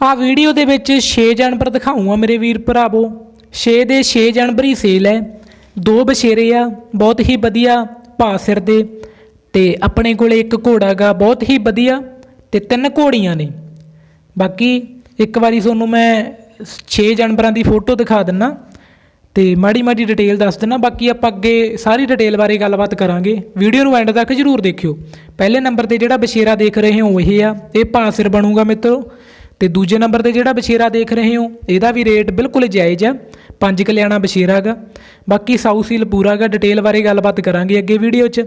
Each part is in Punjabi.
ਆ ਵੀਡੀਓ ਦੇ ਵਿੱਚ 6 ਜਾਨਵਰ ਦਿਖਾਉਂਗਾ ਮੇਰੇ ਵੀਰ ਭਰਾਵੋ। 6 ਦੇ 6 ਹੀ ਸੇਲ ਹੈ ਦੋ ਬਸ਼ੇਰੇ ਆ, ਬਹੁਤ ਹੀ ਵਧੀਆ ਭਾ ਸਿਰ ਦੇ। ਤੇ ਆਪਣੇ ਕੋਲੇ ਇੱਕ ਘੋੜਾ ਗਾ, ਬਹੁਤ ਹੀ ਵਧੀਆ ਤੇ ਤਿੰਨ ਘੋੜੀਆਂ ਨੇ। ਬਾਕੀ ਇੱਕ ਵਾਰੀ ਤੁਹਾਨੂੰ ਮੈਂ 6 ਜਾਨਵਰਾਂ ਦੀ ਫੋਟੋ ਦਿਖਾ ਦਿੰਨਾ ਤੇ ਮਾੜੀ ਮਾੜੀ ਡਿਟੇਲ ਦੱਸ ਦਿੰਨਾ। ਬਾਕੀ ਆਪਾਂ ਅੱਗੇ ਸਾਰੀ ਡਿਟੇਲ ਬਾਰੇ ਗੱਲਬਾਤ ਕਰਾਂਗੇ। ਵੀਡੀਓ ਨੂੰ ਐਂਡ ਤੱਕ ਜਰੂਰ ਦੇਖਿਓ। ਪਹਿਲੇ ਨੰਬਰ ਤੇ ਜਿਹੜਾ ਬਸ਼ੇਰਾ ਦੇਖ ਰਹੇ ਹੋ ਇਹ ਆ। ਇਹ ਭਾਅ ਬਣੂਗਾ ਮਿੱਤਰੋ ਤੇ ਦੂਜੇ ਨੰਬਰ ਤੇ ਜਿਹੜਾ ਬਸ਼ੇਰਾ ਦੇਖ ਰਹੇ ਹੋ, ਇਹਦਾ ਵੀ ਰੇਟ ਬਿਲਕੁਲ ਜਾਇਜ਼ ਆ ਪੰਜ ਕਲਿਆਣਾ ਬਸ਼ੇਰਾ ਗਾ ਬਾਕੀ ਸਾਊ ਸੀਲ ਪੂਰਾ ਗਾ ਡਿਟੇਲ ਬਾਰੇ ਗੱਲਬਾਤ ਕਰਾਂਗੇ ਅੱਗੇ ਵੀਡੀਓ 'ਚ।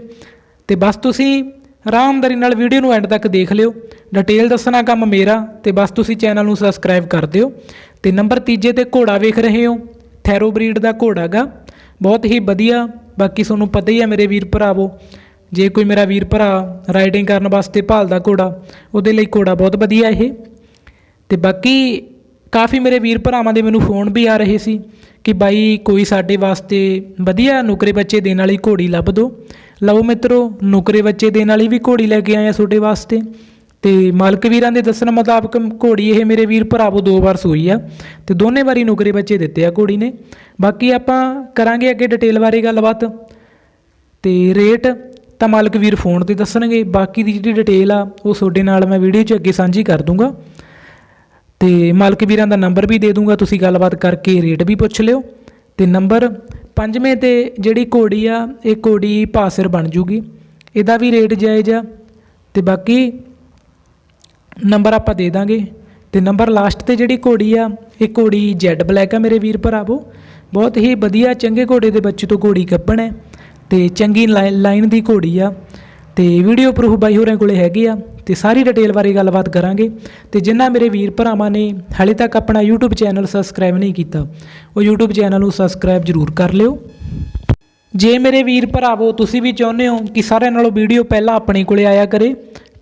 ਤੇ ਬਸ ਤੁਸੀਂ ਆਰਾਮਦਾਰੀ ਨਾਲ ਵੀਡੀਓ ਨੂੰ ਐਂਡ ਤੱਕ ਦੇਖ ਲਿਓ। ਡਿਟੇਲ ਦੱਸਣਾ ਕੰਮ ਮੇਰਾ, ਤੇ ਬਸ ਤੁਸੀਂ ਚੈਨਲ ਨੂੰ ਸਬਸਕ੍ਰਾਈਬ ਕਰ ਦਿਓ। ਤੇ ਨੰਬਰ ਤੀਜੇ ਤੇ ਘੋੜਾ ਵੇਖ ਰਹੇ ਹੋ ਥੈਰੋ ਬਰੀਡ ਦਾ ਘੋੜਾ ਗਾ ਬਹੁਤ ਹੀ ਵਧੀਆ, ਬਾਕੀ ਤੁਹਾਨੂੰ ਪਤਾ ਹੀ ਹੈ ਮੇਰੇ ਵੀਰ ਭਰਾਵੋ, ਜੇ ਕੋਈ ਮੇਰਾ ਵੀਰ ਭਰਾ ਰਾਈਡਿੰਗ ਕਰਨ ਵਾਸਤੇ ਭਾਲਦਾ ਘੋੜਾ, ਉਹਦੇ ਲਈ ਘੋੜਾ ਬਹੁਤ ਵਧੀਆ ਇਹ। ਤੇ ਬਾਕੀ ਕਾਫੀ ਮੇਰੇ ਵੀਰ ਭਰਾਵਾਂ ਦੇ ਮੈਨੂੰ ਫੋਨ ਵੀ ਆ ਰਹੇ ਸੀ ਕਿ ਬਾਈ ਕੋਈ ਸਾਡੇ ਵਾਸਤੇ ਵਧੀਆ ਨੁਕਰੇ ਬੱਚੇ ਦੇਣ ਵਾਲੀ ਘੋੜੀ ਲੱਭ ਦਿਓ। ਲਓ ਮਿੱਤਰੋ, ਨੁਕਰੇ ਬੱਚੇ ਦੇਣ ਵਾਲੀ ਵੀ ਘੋੜੀ ਲੈ ਕੇ ਆਏ ਆ ਤੁਹਾਡੇ ਵਾਸਤੇ। ਤੇ ਮਾਲਕ ਵੀਰਾਂ ਦੇ ਦੱਸਣ ਮੁਤਾਬਕ ਘੋੜੀ ਇਹ ਮੇਰੇ ਵੀਰ ਭਰਾਵੋ ਦੋ ਵਾਰ ਸੂਈ ਆ ਤੇ ਦੋਨੇ ਵਾਰੀ ਨੁਕਰੇ ਬੱਚੇ ਦਿੱਤੇ ਆ ਘੋੜੀ ਨੇ। ਬਾਕੀ ਆਪਾਂ ਕਰਾਂਗੇ ਅੱਗੇ ਡਿਟੇਲ ਬਾਰੇ ਗੱਲਬਾਤ। ਤੇ ਰੇਟ ਤਾਂ ਮਾਲਕ ਵੀਰ ਫੋਨ ਤੇ ਦੱਸਣਗੇ, ਬਾਕੀ ਦੀ ਜਿਹੜੀ ਡਿਟੇਲ ਆ ਉਹ ਤੁਹਾਡੇ ਨਾਲ ਮੈਂ ਵੀਡੀਓ 'ਚ ਅੱਗੇ ਸਾਂਝੀ ਕਰ ਦੂੰਗਾ। ਤੇ ਮਾਲਕ ਵੀਰਾਂ ਦਾ ਨੰਬਰ ਵੀ ਦੇ ਦੂੰਗਾ, ਤੁਸੀਂ ਗੱਲਬਾਤ ਕਰਕੇ ਰੇਟ ਵੀ ਪੁੱਛ ਲਿਓ। ਤੇ ਨੰਬਰ ਪੰਜਵੇਂ ਤੇ ਜਿਹੜੀ ਘੋੜੀ ਆ, ਇਹ ਘੋੜੀ ਪਾਸਰ ਬਣ ਜੂਗੀ। ਇਹਦਾ ਵੀ ਰੇਟ ਜਾਇਜ਼ ਆ। ਤੇ ਬਾਕੀ ਨੰਬਰ ਆਪਾਂ ਦੇ ਦਾਂਗੇ। ਤੇ ਨੰਬਰ ਲਾਸਟ ਤੇ ਜਿਹੜੀ ਘੋੜੀ ਆ, ਇਹ ਘੋੜੀ ਜੈਡ ਬਲੈਕ ਆ ਮੇਰੇ ਵੀਰ ਭਰਾਵੋ। ਬਹੁਤ ਹੀ ਵਧੀਆ, ਚੰਗੇ ਘੋੜੇ ਦੇ ਬੱਚੇ ਤੋਂ ਘੋੜੀ ਕੱਪਣ ਹੈ। ਤੇ ਚੰਗੀ ਲਾਈ- ਲਾਈਨ ਦੀ ਘੋੜੀ ਆ। ਤੇ ਵੀਡੀਓ ਪ੍ਰੂਫ ਬਾਈ ਹੋਰਾਂ ਕੋਲੇ ਹੈਗੇ ਆ। ਤੇ ਸਾਰੀ ਡਿਟੇਲ ਬਾਰੇ ਗੱਲਬਾਤ ਕਰਾਂਗੇ। ਤੇ ਜਿਨ੍ਹਾਂ ਮੇਰੇ ਵੀਰ ਭਰਾਵਾਂ ਨੇ ਹਾਲੇ ਤੱਕ ਆਪਣਾ YouTube ਚੈਨਲ ਸਬਸਕ੍ਰਾਈਬ ਨਹੀਂ ਕੀਤਾ, ਉਹ YouTube ਚੈਨਲ ਨੂੰ ਸਬਸਕ੍ਰਾਈਬ ਜ਼ਰੂਰ ਕਰ ਲਿਓ। ਜੇ ਮੇਰੇ ਵੀਰ ਭਰਾਵੋ, ਤੁਸੀਂ ਵੀ ਚਾਹੁੰਦੇ ਹੋ ਕਿ ਸਾਰਿਆਂ ਨਾਲੋਂ ਵੀਡੀਓ ਪਹਿਲਾਂ ਆਪਣੇ ਕੋਲੇ ਆਇਆ ਕਰੇ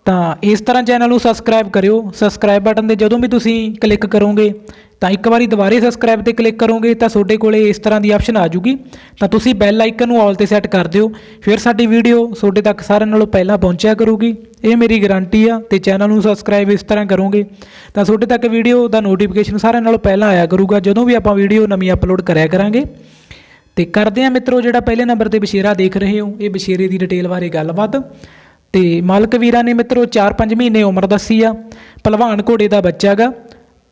ਤਾਂ ਇਸ ਤਰ੍ਹਾਂ ਚੈਨਲ ਨੂੰ ਸਬਸਕ੍ਰਾਈਬ ਕਰਿਓ। ਸਬਸਕ੍ਰਾਈਬ ਬਟਨ ਤੇ ਜਦੋਂ ਵੀ ਤੁਸੀਂ ਕਲਿੱਕ ਕਰੋਗੇ, ਤਾਂ ਇੱਕ ਵਾਰੀ ਦੁਬਾਰੇ ਸਬਸਕ੍ਰਾਈਬ ਤੇ ਕਲਿੱਕ ਕਰੋਗੇ, ਤਾਂ ਤੁਹਾਡੇ ਕੋਲੇ ਇਸ ਤਰ੍ਹਾਂ ਦੀ ਆਪਸ਼ਨ ਆ ਜੂਗੀ। ਤਾਂ ਤੁਸੀਂ ਬੈਲ ਆਈਕਨ ਨੂੰ ਆਲ ਤੇ ਸੈੱਟ ਕਰ ਦਿਓ। ਫਿਰ ਸਾਡੀ ਵੀਡੀਓ ਤੁਹਾਡੇ ਤੱਕ ਸਾਰਿਆਂ ਨਾਲੋਂ ਪਹਿਲਾਂ ਪਹੁੰਚਿਆ ਕਰੂਗੀ। ਇਹ ਮੇਰੀ ਗਾਰੰਟੀ ਆ ਤੇ ਚੈਨਲ ਨੂੰ ਸਬਸਕ੍ਰਾਈਬ ਇਸ ਤਰ੍ਹਾਂ ਕਰੋਗੇ, ਤਾਂ ਤੁਹਾਡੇ ਤੱਕ ਵੀਡੀਓ ਦਾ ਨੋਟੀਫਿਕੇਸ਼ਨ ਸਾਰਿਆਂ ਨਾਲੋਂ ਪਹਿਲਾਂ ਆਇਆ ਕਰੂਗਾ। ਜਦੋਂ ਵੀ ਆਪਾਂ ਵੀਡੀਓ ਨਵੀਂ ਅਪਲੋਡ ਕਰਿਆ ਕਰਾਂਗੇ। ਤੇ ਕਰਦੇ ਆ ਮਿੱਤਰੋ, ਜਿਹੜਾ ਪਹਿਲੇ ਨੰਬਰ ਤੇ ਬਸ਼ੇਰਾ ਦੇਖ ਰਹੇ ਹੋ, ਇਹ ਬਸ਼ੇਰੇ ਦੀ ਡਿਟੇਲ ਬਾਰੇ ਗੱਲਬਾਤ। ਤੇ ਮਾਲਕ ਵੀਰਾਂ ਨੇ ਮਿੱਤਰੋ 4-5 ਮਹੀਨੇ ਉਮਰ ਦੱਸੀ ਆ, ਪਹਿਲਵਾਨ ਘੋੜੇ ਦਾ ਬੱਚਾ ਗਾ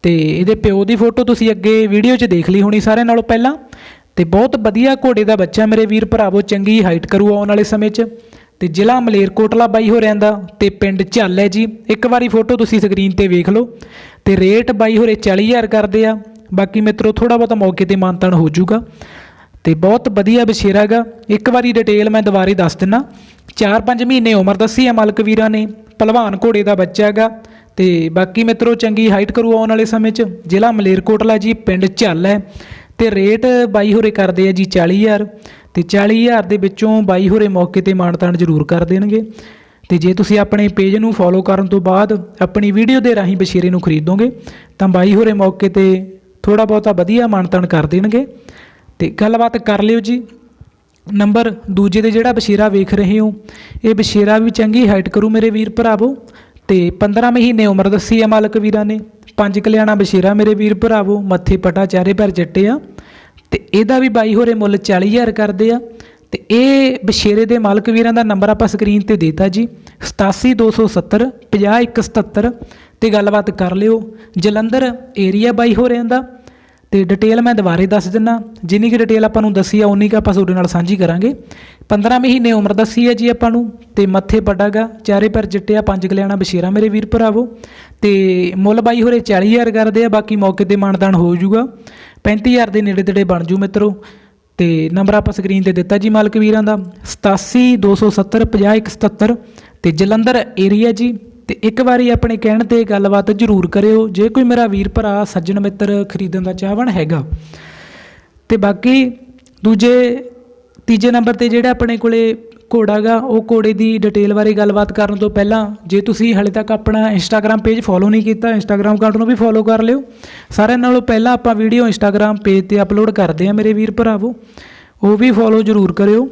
ਤੇ ਇਹਦੇ ਪਿਓ ਦੀ ਫੋਟੋ ਤੁਸੀਂ ਅੱਗੇ ਵੀਡੀਓ 'ਚ ਦੇਖ ਲਈ ਹੋਣੀ ਸਾਰਿਆਂ ਨਾਲੋਂ ਪਹਿਲਾਂ ਤੇ ਬਹੁਤ ਵਧੀਆ ਘੋੜੇ ਦਾ ਬੱਚਾ ਮੇਰੇ ਵੀਰ ਭਰਾਵੋ, ਚੰਗੀ ਹਾਈਟ ਕਰੂ ਆਉਣ ਵਾਲੇ ਸਮੇਂ 'ਚ ਤੇ ਜ਼ਿਲ੍ਹਾ ਮਲੇਰਕੋਟਲਾ ਬਾਈ ਹੋ ਦਾ ਤੇ ਪਿੰਡ ਝੱਲ ਹੈ ਜੀ। ਇੱਕ ਵਾਰੀ ਫੋਟੋ ਤੁਸੀਂ ਸਕਰੀਨ ਤੇ ਵੇਖ ਲਓ ਤੇ ਰੇਟ ਬਾਈ ਹੋਰੇ 40000 ਕਰਦੇ ਆ। ਬਾਕੀ ਮਿੱਤਰੋ ਥੋੜਾ ਬਹੁਤਾ ਮੌਕੇ ਤੇ ਮਾਨਤਾਨ ਹੋ ਜਾਊਗਾ ਤੇ ਬਹੁਤ ਵਧੀਆ ਬਸ਼ੇਰਾ ਗਾ ਇੱਕ ਵਾਰੀ ਡਿਟੇਲ ਮੈਂ ਦੁਬਾਰੇ ਦੱਸ ਦਿੰਨਾ। 4-5 ਮਹੀਨੇ ਉਮਰ ਦੱਸੀ ਹੈ ਮਾਲਕ ਵੀਰਾਂ ਨੇ, ਪਹਿਲਵਾਨ ਘੋੜੇ ਦਾ ਬੱਚਾ ਗਾ ਤੇ ਬਾਕੀ ਮਿੱਤਰੋ ਚੰਗੀ ਹਾਈਟ ਕਰੂ ਆਉਣ ਵਾਲੇ ਸਮੇਂ 'ਚ, ਜ਼ਿਲ੍ਹਾ ਮਲੇਰਕੋਟਲਾ ਜੀ, ਪਿੰਡ ਝੱਲ ਹੈ ਤੇ ਰੇਟ ਬਾਈ ਹੋਰੇ ਕਰਦੇ ਆ ਜੀ 40000 ਤੇ 40000 ਦੇ ਵਿੱਚੋਂ ਬਾਈ ਹੋਰੇ ਮੌਕੇ ਤੇ ਮਾਨਤਾਨ ਜ਼ਰੂਰ ਕਰ ਦੇਣਗੇ। ਤੇ ਜੇ ਤੁਸੀਂ ਆਪਣੇ ਪੇਜ ਨੂੰ ਫੋਲੋ ਕਰਨ ਤੋਂ ਬਾਅਦ ਆਪਣੀ ਵੀਡੀਓ ਦੇ ਰਾਹੀਂ ਬਸ਼ੀਰੇ ਨੂੰ ਖਰੀਦੋਗੇ, ਤਾਂ ਬਾਈ ਹੋਰੇ ਮੌਕੇ ਤੇ ਥੋੜਾ ਬਹੁਤਾ ਵਧੀਆ ਮਾਨਤਾਨ ਕਰ ਦੇਣਗੇ। ਤੇ ਗੱਲਬਾਤ ਕਰ ਲਿਓ ਜੀ। ਨੰਬਰ ਦੂਜੇ ਤੇ ਜਿਹੜਾ ਬਸ਼ੀਰਾ ਵੇਖ ਰਹੇ ਹੋ, ਇਹ ਬਸ਼ੀਰਾ ਵੀ ਚੰਗੀ ਹਾਈਟ ਕਰੂ ਮੇਰੇ ਵੀਰ ਭਰਾਵੋ, ਤੇ 15 ਮਹੀਨੇ ਉਮਰ ਦੱਸੀ ਹੈ ਮਾਲਕ ਵੀਰਾਂ ਨੇ, ਪੰਜ ਕਲਿਆਣਾ ਬਸ਼ੀਰਾ ਮੇਰੇ ਵੀਰ ਭਰਾਵੋ, ਮੱਥੇ ਪਟਾ ਚਾਰੇ ਪੈਰ ਚਿੱਟੇ ਆ, ਤੇ ਇਹਦਾ ਵੀ ਬਾਈ ਹੋਰੇ ਮੁੱਲ 40000 ਕਰਦੇ ਆ, ਤੇ ਇਹ ਬਸ਼ੇਰੇ ਦੇ ਮਾਲਕ ਵੀਰਾਂ ਦਾ ਨੰਬਰ ਆਪਾਂ ਸਕਰੀਨ ਤੇ ਦੇਤਾ ਜੀ 87270 50177 ਤੇ ਗੱਲਬਾਤ ਕਰ ਲਿਓ, ਜਲੰਧਰ ਏਰੀਆ ਬਾਈ ਹੋ ਰਿਆਂ ਦਾ ਤੇ ਡਿਟੇਲ ਮੈਂ ਦੁਬਾਰੇ ਦੱਸ ਦਿੰਨਾ। ਜਿੰਨੀ ਕਿ ਡਿਟੇਲ ਆਪਾਂ ਨੂੰ ਦੱਸੀ ਆ, ਉਨੀ ਕੁ ਆਪਾਂ ਤੁਹਾਡੇ ਨਾਲ ਸਾਂਝੀ ਕਰਾਂਗੇ। 15 ਮਹੀਨੇ ਉਮਰ ਦੱਸੀ ਹੈ ਜੀ ਆਪਾਂ ਨੂੰ, ਤੇ ਮੱਥੇ ਪੱਡਾਗਾ ਚਾਰੇ ਪੈਰ ਚਿੱਟਿਆ ਪੰਜ ਗਲਿਆਣਾ ਬਸ਼ੇਰਾ ਮੇਰੇ ਵੀਰ ਭਰਾਵੋ। ਤੇ ਮੁੱਲ ਬਾਈ ਹੋਰੇ 40000 ਕਰਦੇ ਆ, ਬਾਕੀ ਮੌਕੇ ਤੇ ਮਾਨਦਾਨ ਹੋ ਜਾਊਗਾ। 35000 ਦੇ ਨੇੜੇ ਤੇੜੇ ਬਣ ਜੂ ਮਿੱਤਰੋ। ਤੇ ਨੰਬਰ ਆਪਾਂ ਸਕਰੀਨ ਤੇ ਦਿੱਤਾ ਜੀ ਮਾਲਕ ਵੀਰਾਂ ਦਾ। 8727 50177 ਤੇ ਜਲੰਧਰ ਏਰੀਆ ਜੀ ਤੇ ਇੱਕ ਵਾਰੀ ਆਪਣੇ ਕਹਿਣ ਤੇ ਗੱਲਬਾਤ ਜ਼ਰੂਰ ਕਰਿਓ। ਜੇ ਕੋਈ ਮੇਰਾ ਵੀਰ ਭਰਾ, ਸੱਜਣ ਮਿੱਤਰ ਖਰੀਦਣ ਦਾ ਚਾਹਵਣ ਹੈਗਾ। ਤੇ ਬਾਕੀ ਦੂਜੇ, ਤੀਜੇ ਨੰਬਰ ਤੇ ਜਿਹੜਾ ਆਪਣੇ ਕੋਲੇ ਘੋੜਾ ਗਾ, ਉਹ ਘੋੜੇ ਦੀ ਡਿਟੇਲ ਬਾਰੇ ਗੱਲਬਾਤ ਕਰਨ ਤੋਂ ਪਹਿਲਾਂ ਜੇ ਤੁਸੀਂ ਹਲੇ ਤੱਕ ਆਪਣਾ ਇੰਸਟਾਗ੍ਰam ਪੇਜ ਫੋਲੋ ਨਹੀਂ ਕੀਤਾ ਇੰਸਟਾਗ੍ਰam ਅਕਾਊਂਟ ਨੂੰ ਵੀ ਫੋਲੋ ਕਰ ਲਿਓ। ਸਾਰਿਆਂ ਨਾਲੋਂ ਪਹਿਲਾਂ ਆਪਾਂ ਵੀਡੀਓ ਇੰਸਟਾਗ੍ਰam ਪੇਜ ਤੇ ਅਪਲੋਡ ਕਰਦੇ ਆ ਮੇਰੇ ਵੀਰ ਭਰਾਵੋ। ਉਹ ਵੀ ਫੋਲੋ ਜ਼ਰੂਰ ਕਰਿਓ।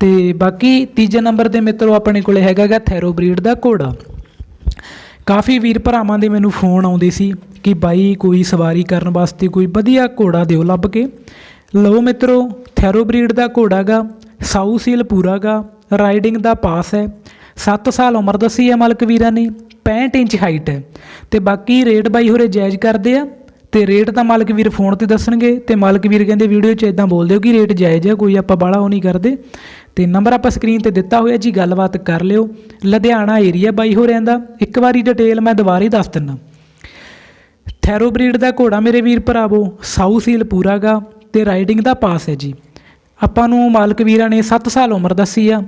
ਤੇ ਬਾਕੀ ਤੀਜੇ ਨੰਬਰ ਤੇ ਮਿੱਤਰੋ ਆਪਣੇ ਕੋਲੇ ਹੈਗਾ ਗਾ ਥੈਰੋ ਬਰੀਡ ਦਾ ਘੋੜਾ। ਕਾਫੀ ਵੀਰ ਭਰਾਵਾਂ ਦੇ ਮੈਨੂੰ ਫੋਨ ਆਉਂਦੇ ਸੀ ਕਿ ਬਾਈ ਕੋਈ ਸਵਾਰੀ ਕਰਨ ਵਾਸਤੇ ਕੋਈ ਵਧੀਆ ਘੋੜਾ ਦਿਓ ਲੱਭ ਕੇ। ਲਓ ਮਿੱਤਰੋ ਥੈਰੋਬਰੀਡ ਦਾ ਘੋੜਾ ਗਾ, ਸਾਊ ਸੀਲ ਪੂਰਾ ਗਾ, ਰਾਈਡਿੰਗ ਦਾ ਪਾਸ ਹੈ। 7 ਸਾਲ ਉਮਰ ਦੱਸੀ ਹੈ ਮਾਲਕ ਵੀਰਾਂ ਨੇ 65 ਇੰਚ ਹਾਈਟ ਹੈ। ਤੇ ਬਾਕੀ ਰੇਟ ਬਾਈ ਹੋਰੇ ਜਾਇਜ਼ ਕਰਦੇ ਆ। ਤੇ ਰੇਟ ਤਾਂ ਮਾਲਕ ਵੀਰ ਫੋਨ ਤੇ ਦੱਸਣਗੇ ਤੇ ਮਾਲਕ ਵੀਰ ਕਹਿੰਦੇ ਵੀਡੀਓ 'ਚ ਇਦਾਂ ਬੋਲ ਦਿਓ ਕਿ ਰੇਟ ਜਾਇਜ਼ ਹੈ, ਕੋਈ ਆਪਾਂ ਬਾਹਲਾ ਉਹ ਨਹੀਂ ਕਰਦੇ। ਤੇ ਨੰਬਰ ਆਪਾਂ ਸਕਰੀਨ ਤੇ ਦਿੱਤਾ ਹੋਇਆ ਜੀ, ਗੱਲਬਾਤ ਕਰ ਲਿਓ। ਲੁਧਿਆਣਾ ਏਰੀਆ ਬਾਈ ਹੋ ਰਹਿੰਦਾ ਇੱਕ ਵਾਰੀ ਡਿਟੇਲ ਮੈਂ ਦੁਬਾਰਾ ਹੀ ਦੱਸ ਦਿੰਦਾ। ਥੈਰੋਬਰੀਡ ਦਾ ਘੋੜਾ ਮੇਰੇ ਵੀਰ ਭਰਾਵੋ ਸਾਊ ਸੀਲ ਪੂਰਾ ਗਾ, ਤੇ ਰਾਈਡਿੰਗ ਦਾ ਪਾਸ ਹੈ ਜੀ। ਆਪਾਂ ਨੂੰ ਮਾਲਕ ਵੀਰਾਂ ਨੇ 7 ਸਾਲ ਉਮਰ ਦੱਸੀ ਆ,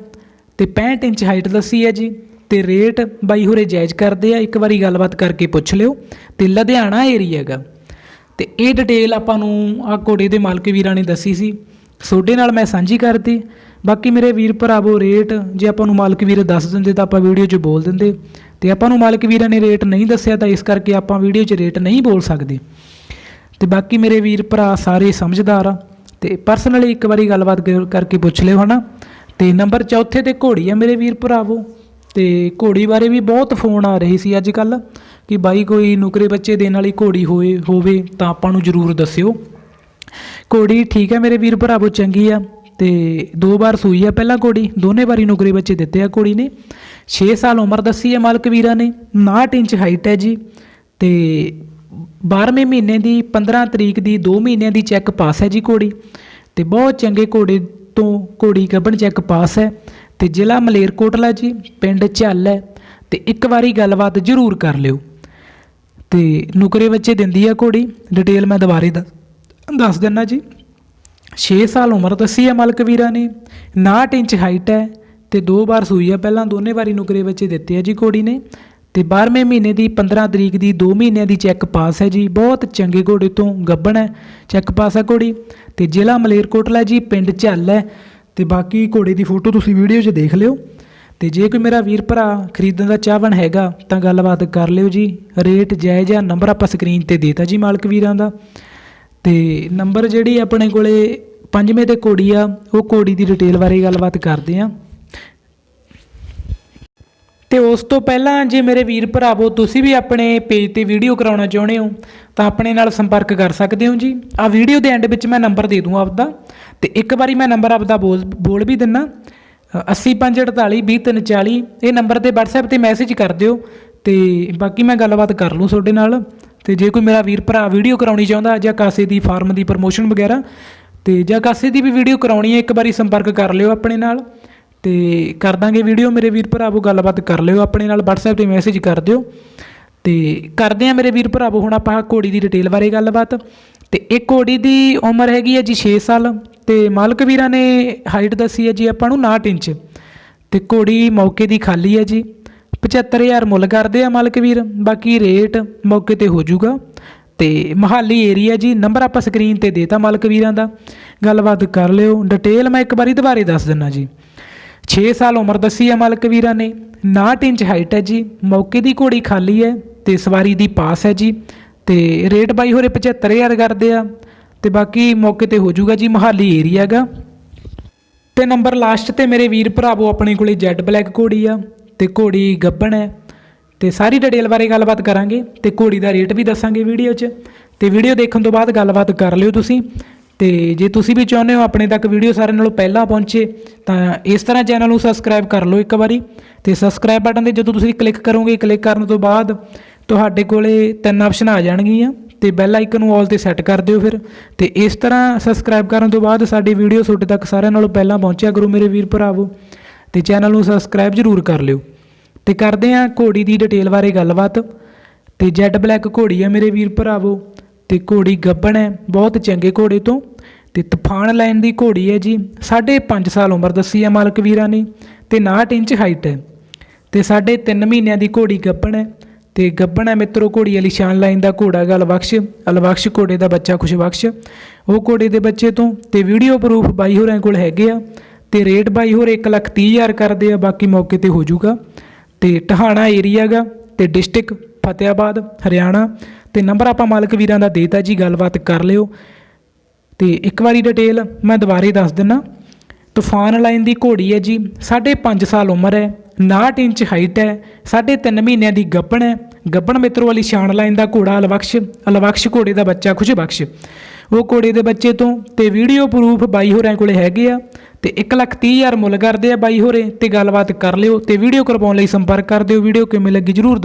ਤੇ 65 ਇੰਚ ਹਾਈਟ ਦੱਸੀ ਹੈ ਜੀ, ਤੇ ਰੇਟ ਬਾਈ ਹੋਰੇ ਜਾਇਜ਼ ਕਰਦੇ ਆ, ਇੱਕ ਵਾਰੀ ਗੱਲਬਾਤ ਕਰਕੇ ਪੁੱਛ ਲਿਓ। ਤੇ ਲੁਧਿਆਣਾ ਏਰੀਆ ਗਾ। ਤੇ ਇਹ ਡਿਟੇਲ ਆਪਾਂ ਨੂੰ ਆ ਘੋੜੇ ਦੇ ਮਾਲਕ ਵੀਰਾਂ ਨੇ ਦੱਸੀ ਸੀ। ਤੁਹਾਡੇ ਨਾਲ ਮੈਂ ਸਾਂਝੀ ਕਰਤੀ। ਬਾਕੀ ਮੇਰੇ ਵੀਰ ਭਰਾਵੋ ਰੇਟ ਜੇ ਆਪਾਂ ਨੂੰ ਮਾਲਕ ਵੀਰ ਦੱਸ ਦਿੰਦੇ ਤਾਂ ਆਪਾਂ ਵੀਡੀਓ 'ਚ ਬੋਲ ਦਿੰਦੇ। ਤੇ ਆਪਾਂ ਨੂੰ ਮਾਲਕ ਵੀਰਾਂ ਨੇ ਰੇਟ ਨਹੀਂ ਦੱਸਿਆ ਤਾਂ ਇਸ ਕਰਕੇ ਆਪਾਂ ਵੀਡੀਓ 'ਚ ਰੇਟ ਨਹੀਂ ਬੋਲ ਸਕਦੇ। ਤੇ ਬਾਕੀ ਮੇਰੇ ਵੀਰ ਭਰਾ ਸਾਰੇ ਸਮਝਦਾਰ ਆ। ਤੇ ਪਰਸਨਲੀ ਇੱਕ ਵਾਰੀ ਗੱਲਬਾਤ ਕਰ- ਕਰਕੇ ਪੁੱਛ ਲਿਓ ਹਨਾ। ਤੇ ਨੰਬਰ ਚੌਥੇ ਤੇ ਘੋੜੀ ਆ ਮੇਰੇ ਵੀਰ ਭਰਾਵੋ। ਅਤੇ ਘੋੜੀ ਬਾਰੇ ਵੀ ਬਹੁਤ ਫੋਨ ਆ ਰਹੇ ਸੀ ਅੱਜ ਕੱਲ੍ਹ ਕਿ ਬਾਈ ਕੋਈ ਨੁਕਰੇ ਬੱਚੇ ਦੇਣ ਵਾਲੀ ਘੋੜੀ ਹੋਏ, ਹੋਵੇ ਤਾਂ ਆਪਾਂ ਨੂੰ ਜ਼ਰੂਰ ਦੱਸਿਓ। ਘੋੜੀ ਠੀਕ ਹੈ ਮੇਰੇ ਵੀਰ ਭਰਾਵੋ ਚੰਗੀ ਆ ਤੇ ਦੋ ਵਾਰ ਸੂਈ ਆ ਪਹਿਲਾਂ ਘੋੜੀ, ਦੋਨੇ ਵਾਰੀ ਨੁਕਰੇ ਬੱਚੇ ਦਿੱਤੇ ਆ ਘੋੜੀ ਨੇ। 6 ਸਾਲ ਉਮਰ ਦੱਸੀ ਹੈ ਮਾਲਕ ਵੀਰਾਂ ਨੇ 59 ਇੰਚ ਹਾਈਟ ਹੈ ਜੀ ਤੇ 12ਵੇਂ ਮਹੀਨੇ ਦੀ 15 ਤਰੀਕ ਦੀ 2 ਮਹੀਨਿਆਂ ਦੀ ਚੈੱਕ ਪਾਸ ਹੈ ਜੀ ਘੋੜੀ ਤੇ ਬਹੁਤ ਚੰਗੇ ਘੋੜੇ ਤੋਂ ਘੋੜੀ ਗੱਭਣ ਚੈੱਕ ਪਾਸ ਹੈ। ਤੇ ਜ਼ਿਲ੍ਹਾ ਮਲੇਰਕੋਟਲਾ ਜੀ, ਪਿੰਡ ਝੱਲ ਹੈ ਤੇ ਇੱਕ ਵਾਰੀ ਗੱਲਬਾਤ ਜ਼ਰੂਰ ਕਰ ਲਿਓ। ਤੇ ਨੁਕਰੇ ਬੱਚੇ ਦਿੰਦੀ ਆ ਘੋੜੀ, ਡਿਟੇਲ ਮੈਂ ਦੁਬਾਰੇ ਦੱਸ ਦਿੰਨਾ ਜੀ। 6 ਸਾਲ ਉਮਰ ਦੱਸੀ ਹੈ ਮਲਕ ਵੀਰਾਂ ਨੇ 59 ਇੰਚ ਹਾਈਟ ਹੈ ਤੇ ਦੋ ਵਾਰ ਸੂਈ ਆ, ਪਹਿਲਾਂ ਦੋਨੇ ਵਾਰੀ ਨੁਕਰੇ ਬੱਚੇ ਦਿੱਤੇ ਆ ਜੀ ਘੋੜੀ ਨੇ। ਤੇ 12ਵੇਂ ਮਹੀਨੇ ਦੀ 15 ਤਰੀਕ ਦੀ 2 ਮਹੀਨਿਆਂ ਦੀ ਚੈੱਕ ਪਾਸ ਹੈ ਜੀ, ਬਹੁਤ ਚੰਗੇ ਘੋੜੇ ਤੋਂ ਗੱਬਣ ਹੈ, ਚੈੱਕ ਪਾਸ ਹੈ ਘੋੜੀ। ਤੇ ਜ਼ਿਲ੍ਹਾ ਮਲੇਰਕੋਟਲਾ ਜੀ, ਪਿੰਡ ਝੱਲ ਹੈ ਤੇ ਬਾਕੀ ਘੋੜੇ ਦੀ ਫੋਟੋ ਤੁਸੀਂ ਵੀਡੀਓ 'ਚ ਦੇਖ ਲਿਓ। ਤੇ ਜੇ ਕੋਈ ਮੇਰਾ ਵੀਰ ਭਰਾ ਖਰੀਦਣ ਦਾ ਚਾਹਵਣ ਹੈਗਾ, ਤਾਂ ਗੱਲਬਾਤ ਕਰ ਲਿਓ ਜੀ। ਰੇਟ, ਜਾਇਜ਼ ਆ, ਨੰਬਰ ਆਪਾਂ ਸਕਰੀਨ ਤੇ ਦੇਤਾ ਜੀ ਮਾਲਕ ਵੀਰਾਂ ਦਾ। ਤੇ ਨੰਬਰ ਜਿਹੜੀ ਆਪਣੇ ਕੋਲੇ ਪੰਜਵੇਂ ਤੇ ਕੋੜੀ ਆ, ਉਹ ਕੋੜੀ ਦੀ ਡਿਟੇਲ ਬਾਰੇ ਗੱਲਬਾਤ ਕਰਦੇ ਆ। ਤੇ ਉਸ ਤੋਂ ਪਹਿਲਾਂ ਜੇ ਮੇਰੇ ਵੀਰ ਭਰਾਵੋ, ਤੁਸੀਂ ਵੀ ਆਪਣੇ ਪੇਜ ਤੇ ਵੀਡੀਓ ਕਰਾਉਣਾ ਚਾਹੁੰਦੇ ਹੋ, ਤਾਂ ਆਪਣੇ ਨਾਲ ਸੰਪਰਕ ਕਰ ਸਕਦੇ ਹੋ ਜੀ। ਆ ਵੀਡੀਓ ਦੇ ਐਂਡ ਵਿੱਚ ਮੈਂ ਨੰਬਰ ਦੇ ਦੂੰ ਆਪਦਾ। ਤੇ ਇੱਕ ਵਾਰੀ ਮੈਂ ਨੰਬਰ ਆਪਦਾ ਬੋਲ ਬੋਲ ਵੀ ਦਿੰਨਾ। 80548 ਇਹ ਨੰਬਰ ਤੇ WhatsApp ਤੇ ਮੈਸੇਜ ਕਰ ਦਿਓ ਤੇ ਬਾਕੀ ਮੈਂ ਗੱਲਬਾਤ ਕਰ ਲੂੰ ਤੁਹਾਡੇ ਨਾਲ। ਤੇ ਜੇ ਕੋਈ ਮੇਰਾ ਵੀਰ ਭਰਾ ਵੀਡੀਓ ਕਰਾਉਣੀ ਚਾਹੁੰਦਾ ਜਾਂ ਕਾਸੇ ਦੀ ਫਾਰਮ ਦੀ ਪ੍ਰਮੋਸ਼ਨ ਵਗੈਰਾ, ਤੇ ਜਾਂ ਕਾਸੇ ਦੀ ਵੀ ਵੀਡੀਓ ਕਰਾਉਣੀ ਹੈ, ਇੱਕ ਵਾਰੀ ਸੰਪਰਕ ਕਰ ਲਿਓ ਆਪਣੇ ਨਾਲ। ਤੇ ਕਰ ਦਾਂਗੇ ਵੀਡੀਓ ਮੇਰੇ ਵੀਰ ਭਰਾਵੋ, ਗੱਲਬਾਤ ਕਰ ਲਿਓ ਆਪਣੇ ਨਾਲ, WhatsApp ਤੇ ਮੈਸੇਜ ਕਰ ਦਿਓ। ਤੇ ਕਰਦੇ ਆ ਮੇਰੇ ਵੀਰ ਭਰਾਵੋ, ਹੁਣ ਆਪਾਂ ਘੋੜੀ ਦੀ ਡਿਟੇਲ ਬਾਰੇ ਗੱਲਬਾਤ। ਤੇ ਇਹ ਘੋੜੀ ਦੀ ਉਮਰ ਹੈਗੀ ਹੈ ਜੀ 6 ਸਾਲ। ਤੇ ਮਾਲਕ ਵੀਰਾਂ ਨੇ ਹਾਈਟ ਦੱਸੀ ਹੈ ਜੀ ਆਪਾਂ ਨੂੰ 59 ਇੰਚ। ਤੇ ਘੋੜੀ ਮੌਕੇ ਦੀ ਖਾਲੀ ਹੈ ਜੀ। 75000 ਮੁੱਲ ਕਰਦੇ ਆ ਮਾਲਕ ਵੀਰ। ਬਾਕੀ ਰੇਟ ਮੌਕੇ ਤੇ ਹੋ ਜਾਊਗਾ। ਤੇ ਮਹਾਲੀ ਏਰੀਆ ਜੀ ਨੰਬਰ ਆਪਾਂ ਸਕਰੀਨ ਤੇ ਦੇਤਾ ਮਾਲਕ ਵੀਰਾਂ ਦਾ। ਗੱਲਬਾਤ ਕਰ ਲਿਓ। ਡਿਟੇਲ ਮੈਂ ਇੱਕ ਵਾਰੀ ਦੁਬਾਰੇ ਦੱਸ ਦਿੰਨਾ ਜੀ। 6 ਸਾਲ ਉਮਰ ਦੱਸੀ ਹੈ ਮਾਲਕ ਵੀਰਾਂ ਨੇ। 59 ਇੰਚ ਹਾਈਟ ਹੈ ਜੀ। ਮੌਕੇ ਦੀ ਘੋੜੀ ਖਾਲੀ ਹੈ ਤੇ ਸਵਾਰੀ ਦੀ ਪਾਸ ਹੈ ਜੀ। ਤੇ ਰੇਟ ਬਾਈ ਹੋਰੇ 75000 ਕਰਦੇ ਆ। ਤੇ ਬਾਕੀ ਮੌਕੇ ਤੇ ਹੋ ਜਾਊਗਾ ਜੀ ਮਹਾਲੀ ਏਰੀਆ ਗਾ ਤੇ ਨੰਬਰ ਲਾਸਟ ਤੇ ਮੇਰੇ ਵੀਰ ਭਰਾਵੋ ਆਪਣੇ ਕੋਲੇ ਜੈਡ ਬਲੈਕ ਘੋੜੀ ਆ ਤੇ ਘੋੜੀ ਗੱਬਣ ਹੈ। ਤੇ ਸਾਰੀ ਡਿਟੇਲ ਬਾਰੇ ਗੱਲਬਾਤ ਕਰਾਂਗੇ ਤੇ ਘੋੜੀ ਦਾ ਰੇਟ ਵੀ ਦੱਸਾਂਗੇ ਵੀਡੀਓ 'ਚ। ਤੇ ਵੀਡੀਓ ਦੇਖਣ ਤੋਂ ਬਾਅਦ ਗੱਲਬਾਤ ਕਰ ਲਿਓ ਤੁਸੀਂ। ਤੇ ਜੇ ਤੁਸੀਂ ਵੀ ਚਾਹੁੰਦੇ ਹੋ ਆਪਣੇ ਤੱਕ ਵੀਡੀਓ ਸਾਰਿਆਂ ਨਾਲੋਂ ਪਹਿਲਾਂ ਪਹੁੰਚੇ, ਤਾਂ ਇਸ ਤਰ੍ਹਾਂ ਚੈਨਲ ਨੂੰ ਸਬਸਕ੍ਰਾਈਬ ਕਰ ਲਓ ਇੱਕ ਵਾਰੀ। ਤੇ ਸਬਸਕ੍ਰਾਈਬ ਬਟਨ ਤੇ ਜਦੋਂ ਤੁਸੀਂ ਕਲਿੱਕ ਕਰੋਗੇ ਕਲਿੱਕ ਕਰਨ ਤੋਂ ਬਾਅਦ ਤੁਹਾਡੇ ਕੋਲੇ ਤਿੰਨ ਆਪਸ਼ਨ ਆ ਜਾਣਗੀਆਂ। ਤੇ ਬੈਲ ਆਈਕਨ ਨੂੰ ਆਲ ਤੇ ਸੈੱਟ ਕਰ ਦਿਓ ਫਿਰ। ਤੇ ਇਸ ਤਰ੍ਹਾਂ ਸਬਸਕ੍ਰਾਈਬ ਕਰਨ ਤੋਂ ਬਾਅਦ ਸਾਡੀ ਵੀਡੀਓ ਤੁਹਾਡੇ ਤੱਕ ਸਾਰਿਆਂ ਨਾਲੋਂ ਪਹਿਲਾਂ ਪਹੁੰਚਿਆ ਕਰੋ ਮੇਰੇ ਵੀਰ ਭਰਾਵੋ। ਤੇ ਚੈਨਲ ਨੂੰ ਸਬਸਕ੍ਰਾਈਬ ਜ਼ਰੂਰ ਕਰ ਲਿਓ। ਤੇ ਕਰਦੇ ਹਾਂ ਘੋੜੀ ਦੀ ਡਿਟੇਲ ਬਾਰੇ ਗੱਲਬਾਤ। ਤੇ ਜੈਡ ਬਲੈਕ ਘੋੜੀ ਹੈ ਮੇਰੇ ਵੀਰ ਭਰਾਵੋ। ਤੇ ਘੋੜੀ ਗੱਬਣ ਹੈ, ਬਹੁਤ ਚੰਗੇ ਘੋੜੇ ਤੋਂ। ਤੇ ਤੂਫਾਨ ਲਾਈਨ ਦੀ ਘੋੜੀ ਹੈ ਜੀ 5.5 ਸਾਲ ਉਮਰ ਦੱਸੀ ਹੈ ਮਾਲਕ ਵੀਰਾਂ ਨੇ। ਤੇ 59 ਇੰਚ ਹਾਈਟ ਹੈ। ਤੇ ਸਾਢੇ 3 ਮਹੀਨਿਆਂ ਦੀ ਘੋੜੀ ਗੱਬਣ ਹੈ। ਤੇ ਗੱਬਣ ਹੈ ਮਿੱਤਰੋ, ਘੋੜੀ ਵਾਲੀ ਸ਼ਾਨ ਲਾਈਨ ਦਾ ਘੋੜਾ ਗਾ ਅਲਬਖਸ਼ ਅਲਬਖਸ਼ ਘੋੜੇ ਦਾ ਬੱਚਾ ਖੁਸ਼ਬਖਸ਼ ਉਹ ਘੋੜੇ ਦੇ ਬੱਚੇ ਤੋਂ ਤੇ ਵੀਡੀਓ ਪ੍ਰੂਫ ਬਾਈ ਹੋਰਾਂ ਕੋਲ ਹੈਗੇ ਆ ਤੇ ਰੇਟ ਬਾਈ ਹੋਰ 1 ਲੱਖ ਤੀਹ ਹਜ਼ਾਰ ਕਰਦੇ ਆ, ਬਾਕੀ ਮੌਕੇ ਤੇ ਹੋ ਜਾਊਗਾ ਤੇ ਟਹਾਣਾ ਏਰੀਆ ਗਾ ਤੇ ਡਿਸਟ੍ਰਿਕਟ ਫਤਿਆਬਾਦ, ਹਰਿਆਣਾ। ਤੇ ਨੰਬਰ ਆਪਾਂ ਮਾਲਕ ਵੀਰਾਂ ਦਾ ਦੇਤਾ ਜੀ, ਗੱਲਬਾਤ ਕਰ ਲਿਓ। ਤੇ ਇੱਕ ਵਾਰੀ ਡਿਟੇਲ ਮੈਂ ਦੁਬਾਰੇ ਦੱਸ ਦਿੰਨਾ। ਤੂਫਾਨ ਲਾਈਨ ਦੀ ਘੋੜੀ ਹੈ ਜੀ 5.5 ਸਾਲ ਉਮਰ ਹੈ। 59 ਇੰਚ ਹਾਈਟ ਹੈ, ਸਾਢੇ ਤਿੰਨ ਮਹੀਨਿਆਂ ਦੀ ਗੱਭਣ ਹੈ। ਗੱਬਣ ਮਿੱਤਰੋ, ਵਾਲੀ ਸ਼ਾਨ ਲਾਈਨ ਦਾ ਘੋੜਾ ਅਲਬਖਸ਼ ਅਲਬਖਸ਼ ਘੋੜੇ ਦਾ ਬੱਚਾ ਖੁਸ਼ਬਖਸ਼ ਉਹ ਘੋੜੇ ਦੇ ਬੱਚੇ ਤੋਂ ਤੇ ਵੀਡੀਓ ਪ੍ਰੂਫ ਬਾਈ ਹੋਰਾਂ ਕੋਲੇ ਹੈਗੇ ਆ ਤੇ 1 ਲੱਖ ਤੀਹ ਹਜ਼ਾਰ ਮੁੱਲ ਕਰਦੇ ਆ ਬਾਈ ਹੋਰੇ। ਤੇ ਗੱਲਬਾਤ ਕਰ ਲਿਓ ਤੇ ਵੀਡੀਓ ਕਰਵਾਉਣ ਲਈ ਸੰਪਰਕ ਕਰ ਦਿਓ। ਵੀਡੀਓ ਕਿਵੇਂ ਲੱਗੀ ਜਰੂਰ